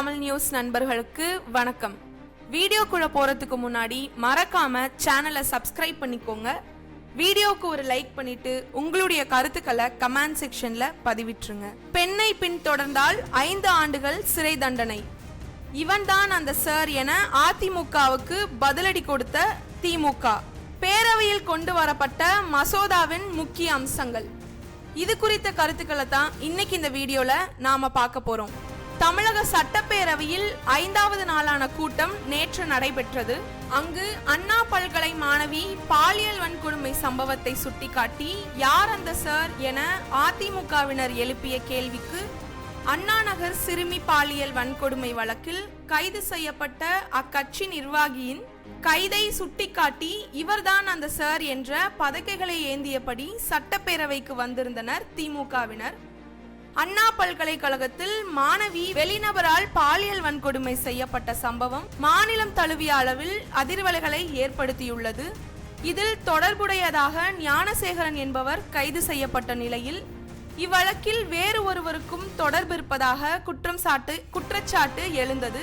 Tamil news நண்பர்களுக்கு வணக்கம். வீடியோக்குள்ள போறதுக்கு முன்னாடி மறக்காம சேனலை சப்ஸ்கிரைப் பண்ணிக்கோங்க. வீடியோக்கு ஒரு லைக் பண்ணிட்டு உங்களுடைய கருத்துக்களை கமெண்ட் செக்ஷன்ல பதிவிட்டுருங்க. பெண்ணை பின்தொடர்ந்தால் ஐந்து ஆண்டுகள் சிறை தண்டனை. இவன்தான் அந்த சார் என அதிமுகவுக்கு பதிலடி கொடுத்த திமுக. பேரவையில் கொண்டு வரப்பட்ட மசோதாவின் முக்கிய அம்சங்கள். இது குறித்த கருத்துக்களை தான் இன்னைக்கு இந்த வீடியோல நாம பார்க்க போறோம். தமிழக சட்டப்பேரவையில் ஐந்தாவது நாளான கூட்டம் நேற்று நடைபெற்றது. அங்கு அண்ணா பல்கலை மாணவி பாலியல் வன்கொடுமை சம்பவத்தை சுட்டிக்காட்டி யார் அந்த சார் என அதிமுகவினர் எழுப்பிய கேள்விக்கு அண்ணா நகர் சிறுமி பாலியல் வன்கொடுமை வழக்கில் கைது செய்யப்பட்ட அக்கட்சி நிர்வாகியின் கைதை சுட்டிக்காட்டி இவர்தான் அந்த சார் என்ற பதக்கைகளை ஏந்தியபடி சட்டப்பேரவைக்கு வந்திருந்தனர் திமுகவினர். அண்ணா பல்கலைக்கழகத்தில் மாணவி வெளிநபரால் பாலியல் வன்கொடுமை செய்யப்பட்ட சம்பவம் மாநிலம் தழுவிய அளவில் அதிர்வலைகளை ஏற்படுத்தியுள்ளது. இதில் தொடர்புடையதாக ஞானசேகரன் என்பவர் கைது செய்யப்பட்ட நிலையில் இவ்வழக்கில் வேறு ஒருவருக்கும் தொடர்பு இருப்பதாக குற்றம் சாட்டு குற்றச்சாட்டு எழுந்தது.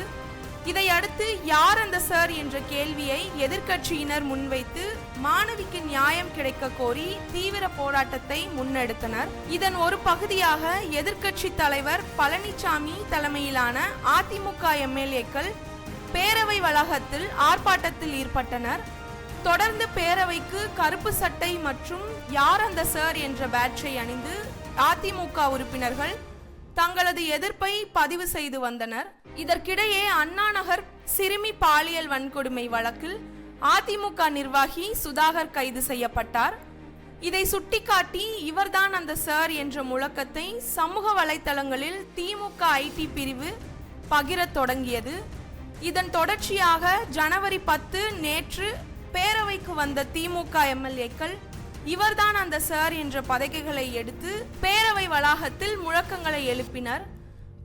இதையடுத்து யார் அந்த சார் என்ற கேள்வியை எதிர்க்கட்சியினர் முன்வைத்து மாணவிக்கு நியாயம் கிடைக்க கோரி தீவிர போராட்டத்தை முன்னெடுத்தனர். இதன் ஒரு பகுதியாக எதிர்க்கட்சி தலைவர் பழனிசாமி தலைமையிலான அதிமுக எம்எல்ஏக்கள் பேரவை வளாகத்தில் ஆர்ப்பாட்டத்தில் ஈடுபட்டனர். தொடர்ந்து பேரவைக்கு கருப்பு சட்டை மற்றும் யார் அந்த சார் என்ற பேட்சை அணிந்து அதிமுக உறுப்பினர்கள் தங்களது எதிர்ப்பை பதிவு செய்து வந்தனர். இதற்கிடையே அண்ணா நகர் சிறுமி பாலியல் வன்கொடுமை வழக்கில் அதிமுக நிர்வாகி சுதாகர் கைது செய்யப்பட்டார். இதை சுட்டிக்காட்டி இவர்தான் அந்த சார் என்ற முழக்கத்தை சமூக வலைதளங்களில் திமுக ஐடி பிரிவு பகிரத் தொடங்கியது. இதன் தொடர்ச்சியாக ஜனவரி பத்து நேற்று பேரவைக்கு வந்த திமுக எம்எல்ஏக்கள் இவர்தான் அந்த சார் என்ற பதக்கைகளை எடுத்து பேரவை வளாகத்தில் முழக்கங்களை எழுப்பினர்.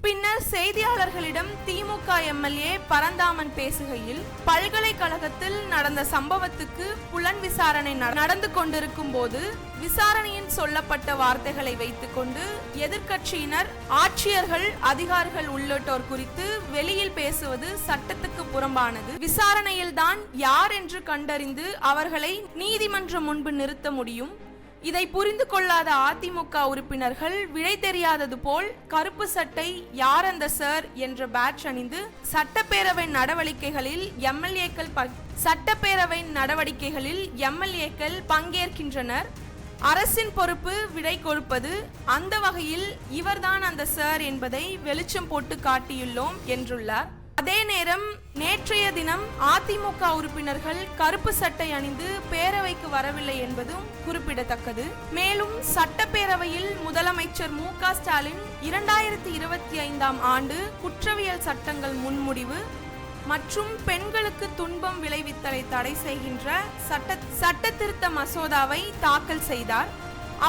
பின்னர் செய்தியாளர்களிடம் திமுக எம்எல்ஏ பரந்தாமன் பேசுகையில் பல்கலைக்கழகத்தில் நடந்த சம்பவத்துக்கு புலன் விசாரணை நட- நடந்து கொண்டிருக்கும் போது விசாரணையின் சொல்லப்பட்ட வார்த்தைகளை வைத்துக்கொண்டு எதிர்க்கட்சியினர் ஆட்சியர்கள் அதிகாரிகள் உள்ளிட்டோர் குறித்து வெளியில் பேசுவது சட்டத்துக்கு புறம்பானது. விசாரணையில்தான் யார் என்று கண்டறிந்து அவர்களை நீதிமன்றம் முன்பு நிறுத்த முடியும். இதை புரிந்து கொள்ளாத அதிமுக உறுப்பினர்கள் விடை தெரியாதது போல் கருப்பு சட்டை யார் அந்த சார் என்ற பேட்ச் அணிந்து சட்டப்பேரவை நடவடிக்கைகளில் எம்எல்ஏக்கள் சட்டப்பேரவை நடவடிக்கைகளில் எம்எல்ஏக்கள் பங்கேற்கின்றனர். அரசின் பொறுப்பு விடை கொடுப்பது அந்த வகையில் இவர்தான் அந்த சார் என்பதை வெளிச்சம் போட்டு காட்டியுள்ளோம் என்றுள்ளார். அதே நேரம் நேற்றைய தினம் அதிமுக உறுப்பினர்கள் கருப்பு சட்டை அணிந்து பேரவைக்கு வரவில்லை என்பதும் குறிப்பிடத்தக்கது. மேலும் சட்டப்பேரவையில் முதலமைச்சர் மு க ஸ்டாலின் இரண்டாயிரத்தி இருபத்தி ஐந்தாம் ஆண்டு குற்றவியல் சட்டங்கள் முன்முடிவு மற்றும் பெண்களுக்கு துன்பம் விளைவித்தலை தடை செய்கின்ற சட்ட சட்ட திருத்த மசோதாவை தாக்கல் செய்தார்.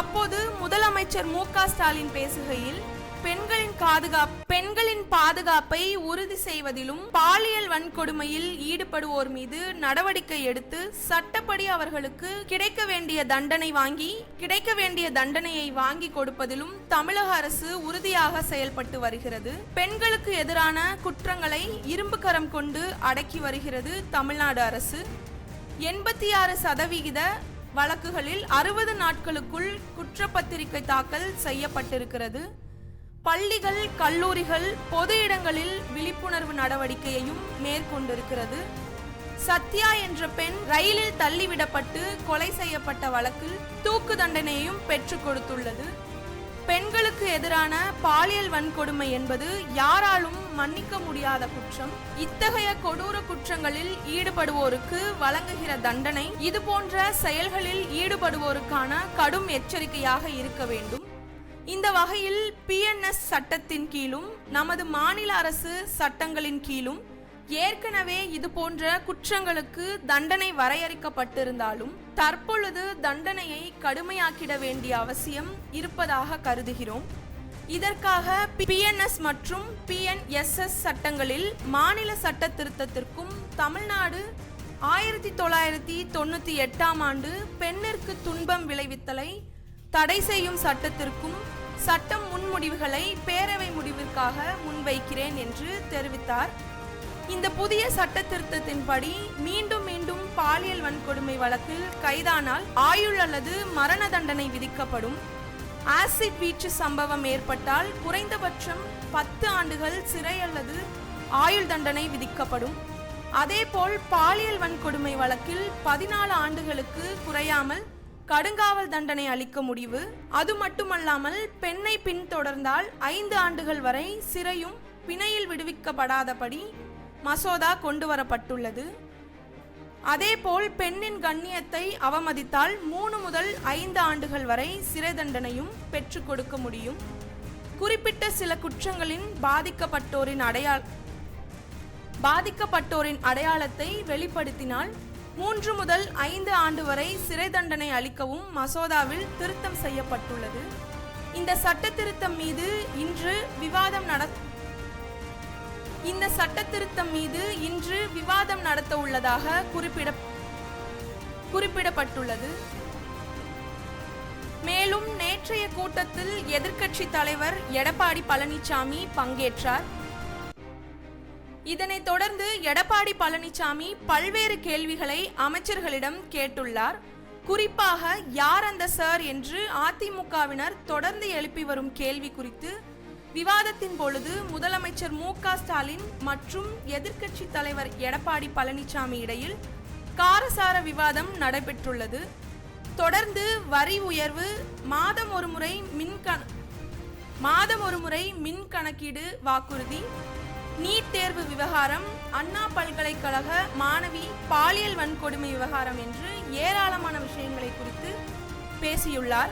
அப்போது முதலமைச்சர் மு க ஸ்டாலின் பேசுகையில் பெண்களின் பாதுகாப்பு பெண்களின் பாதுகாப்பை உறுதி செய்வதிலும் பாலியல் வன்கொடுமையில் ஈடுபடுவோர் மீது நடவடிக்கை எடுத்து சட்டப்படி அவர்களுக்கு கிடைக்க வேண்டிய தண்டனை வாங்கி கிடைக்க வேண்டிய தண்டனையை வாங்கி கொடுப்பதிலும் தமிழக அரசு உறுதியாக செயல்பட்டு வருகிறது. பெண்களுக்கு எதிரான குற்றங்களை இரும்பு கரம் கொண்டு அடக்கி வருகிறது தமிழ்நாடு அரசு. எண்பத்தி ஆறு சதவிகித வழக்குகளில் அறுபது நாட்களுக்குள் குற்றப்பத்திரிகை தாக்கல் செய்யப்பட்டிருக்கிறது. பள்ளிகள் கல்லூரிகள் பொது இடங்களில் விழிப்புணர்வு நடவடிக்கையையும் மேற்கொண்டிருக்கிறது. சத்யா என்ற பெண் ரயிலில் தள்ளிவிடப்பட்டு கொலை செய்யப்பட்ட வழக்கில் தூக்கு தண்டனையையும் பெற்றுக் கொடுத்துள்ளது. பெண்களுக்கு எதிரான பாலியல் வன்கொடுமை என்பது யாராலும் மன்னிக்க முடியாத குற்றம். இத்தகைய கொடூர குற்றங்களில் ஈடுபடுவோருக்கு வழங்குகிற தண்டனை. இது போன்ற செயல்களில் ஈடுபடுவோருக்கான கடும் எச்சரிக்கையாக இருக்க வேண்டும். இந்த வகையில் பிஎன்எஸ் சட்டத்தின் கீழும் நமது மாநில அரசு சட்டங்களின் கீழும் ஏற்கனவே இது போன்ற குற்றங்களுக்கு தண்டனை வரையறுக்கப்பட்டிருந்தாலும் தற்பொழுது தண்டனையை கடுமையாக்கிட வேண்டிய அவசியம் இருப்பதாக கருதுகிறோம். இதற்காக பிஎன்எஸ் மற்றும் பிஎன்எஸ்எஸ் சட்டங்களில் மாநில சட்ட திருத்தத்திற்கும் தமிழ்நாடு ஆயிரத்தி தொள்ளாயிரத்தி தொண்ணூற்றி எட்டாம் ஆண்டு பெண்ணிற்கு துன்பம் விளைவித்தலை தடை செய்யும் சட்டத்திற்கும் சட்டம் முன்முடிவுகளை பேரவை முடிவிற்காக முன்வைக்கிறேன் என்று தெரிவித்தார். இந்த புதிய சட்ட திருத்தத்தின்படி மீண்டும் மீண்டும் பாலியல் வன்கொடுமை வழக்கில் கைதானால் ஆயுள் அல்லது மரண தண்டனை விதிக்கப்படும். ஆசிட் வீச்சு சம்பவம் ஏற்பட்டால் குறைந்தபட்சம் பத்து ஆண்டுகள் சிறை அல்லது ஆயுள் தண்டனை விதிக்கப்படும். அதேபோல் பாலியல் வன்கொடுமை வழக்கில் பதினாலு ஆண்டுகளுக்கு குறையாமல் கடுங்காவல் தண்டனை அளிக்க முடிவு. அது மட்டுமல்லாமல் பெண்ணை பின்தொடர்ந்தால் ஐந்து ஆண்டுகள் வரை சிறையும் பிணையில் விடுவிக்கப்படாதபடி மசோதா கொண்டு வரப்பட்டுள்ளது அதேபோல் பெண்ணின் கண்ணியத்தை அவமதித்தால் மூணு முதல் ஐந்து ஆண்டுகள் வரை சிறை தண்டனையும் பெற்றுக் கொடுக்க முடியும். குறிப்பிட்ட சில குற்றங்களின் பாதிக்கப்பட்டோரின் அடையாள பாதிக்கப்பட்டோரின் அடையாளத்தை வெளிப்படுத்தினால் மூன்று முதல் ஐந்து ஆண்டு வரை சிறை தண்டனை அளிக்கவும் மசோதாவில் திருத்தம் செய்யப்பட்டுள்ளது. இந்த சட்ட திருத்தம் மீது இன்று விவாதம் நட இந்த சட்ட திருத்தம் மீது இன்று விவாதம் நடத்த உள்ளதாக குறிப்பிட குறிப்பிடப்பட்டுள்ளது. மேலும் நேற்றைய கூட்டத்தில் எதிர்க்கட்சி தலைவர் எடப்பாடி பழனிசாமி பங்கேற்றார். இதனைத் தொடர்ந்து எடப்பாடி பழனிசாமி பல்வேறு கேள்விகளை அமைச்சர்களிடம் கேட்டுள்ளார். குறிப்பாக யார் அந்த சார் என்று அதிமுகவினர் தொடர்ந்து எழுப்பி வரும் கேள்வி குறித்து விவாதத்தின் பொழுது முதலமைச்சர் மு க ஸ்டாலின் மற்றும் எதிர்க்கட்சி தலைவர் எடப்பாடி பழனிசாமி இடையில் காரசார விவாதம் நடைபெற்றுள்ளது. தொடர்ந்து வரி உயர்வு மாதம் ஒருமுறை மின் கண- மாதம் ஒருமுறை மின் கணக்கீடு வாக்குறுதி நீட் தேர்வு விவகாரம் அண்ணா பல்கலைக்கழக மாணவி பாலியல் வன்கொடுமை விவகாரம் என்று ஏராளமான விஷயங்களை குறித்து பேசியுள்ளார்.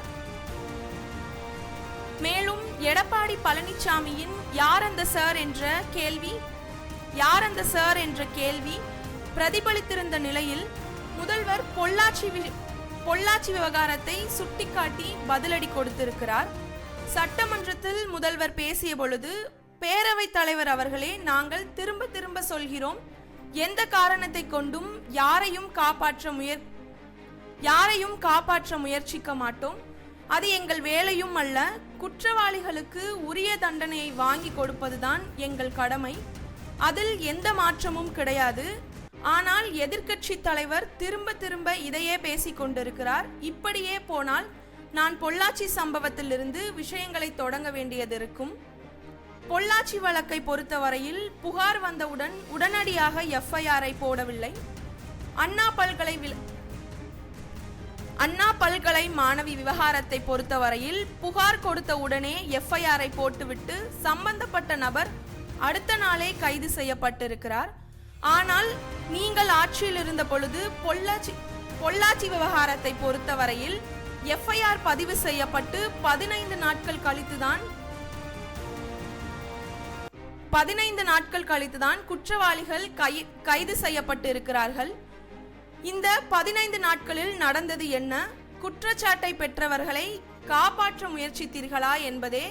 மேலும் எடப்பாடி பழனிசாமியின் யார் அந்த சார் என்ற கேள்வி யார் அந்த சார் என்ற கேள்வி பிரதிபலித்திருந்த நிலையில் முதல்வர் பொள்ளாச்சி வி- பொள்ளாச்சி விவகாரத்தை சுட்டிக்காட்டி பதிலடி கொடுத்திருக்கிறார். சட்டமன்றத்தில் முதல்வர் பேசிய பொழுது பேரவைத் தலைவர் அவர்களே நாங்கள் திரும்ப திரும்ப சொல்கிறோம் எந்த காரணத்தை கொண்டும் யாரையும் காப்பாற்ற முயற் யாரையும் காப்பாற்ற முயற்சிக்க மாட்டோம். அது எங்கள் வேலையும் அல்ல குற்றவாளிகளுக்கு உரிய தண்டனையை வாங்கி கொடுப்பதுதான் எங்கள் கடமை. அதில் எந்த மாற்றமும் கிடையாது. ஆனால் எதிர்க்கட்சி தலைவர் திரும்ப திரும்ப இதையே பேசிக் கொண்டிருக்கிறார். இப்படியே போனால் நான் பொள்ளாச்சி சம்பவத்திலிருந்து விஷயங்களை தொடங்க வேண்டியது இருக்கும். பொள்ளாச்சி வழக்கை பொறுத்தவரையில் புகார் வந்தவுடன் உடனடியாக எஃப்ஐஆரை போடவில்லை. அண்ணா பல்கலை அண்ணா பல்கலை மாணவி விவகாரத்தை பொறுத்தவரையில் புகார் கொடுத்த உடனே எஃப்ஐஆரை போட்டுவிட்டு சம்பந்தப்பட்ட நபர் அடுத்த நாளே கைது செய்யப்பட்டிருக்கிறார். ஆனால் நீங்கள் ஆட்சியில் இருந்த பொழுது பொள்ளாச்சி பொள்ளாச்சி விவகாரத்தை பொறுத்தவரையில் எஃப்ஐஆர் பதிவு செய்யப்பட்டு பதினைந்து நாட்கள் கழித்துதான் பதினைந்து நாட்கள் கழித்துதான் குற்றவாளிகள் கை கைது செய்யப்பட்டு இருக்கிறார்கள் இந்த பதினைந்து நாட்களில் நடந்தது என்ன? குற்றச்சாட்டை பெற்றவர்களை காப்பாற்ற முயற்சித்தீர்களா என்பதே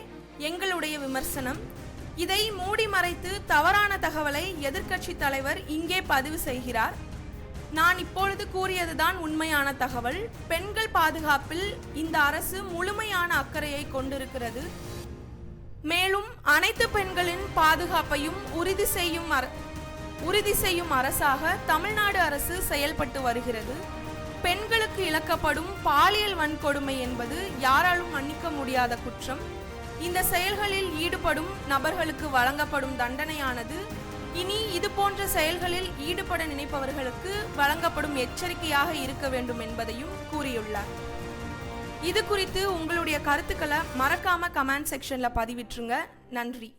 எங்களுடைய விமர்சனம். இதை மூடி மறைத்து தவறான தகவலை எதிர்க்கட்சி தலைவர் இங்கே பதிவு செய்கிறார். நான் இப்பொழுது கூறியதுதான் உண்மையான தகவல். பெண்கள் பாதுகாப்பில் இந்த அரசு முழுமையான அக்கறையை கொண்டிருக்கிறது. மேலும் அனைத்து பெண்களின் பாதுகாப்பையும் உறுதி செய்யும் உறுதி செய்யும் அரசாக தமிழ்நாடு அரசு செயல்பட்டு வருகிறது. பெண்களுக்கு இழக்கப்படும் பாலியல் வன்கொடுமை என்பது யாராலும் மன்னிக்க முடியாத குற்றம். இந்த செயல்களில் ஈடுபடும் நபர்களுக்கு வழங்கப்படும் தண்டனையானது இனி இது போன்ற செயல்களில் ஈடுபட நினைப்பவர்களுக்கு வழங்கப்படும் எச்சரிக்கையாக இருக்க வேண்டும் என்பதையும் கூறியுள்ளார். இது குறித்து உங்களுடைய கருத்துக்களை மறக்காம கமெண்ட் செக்ஷன்ல பதிவிட்டுருங்க. நன்றி.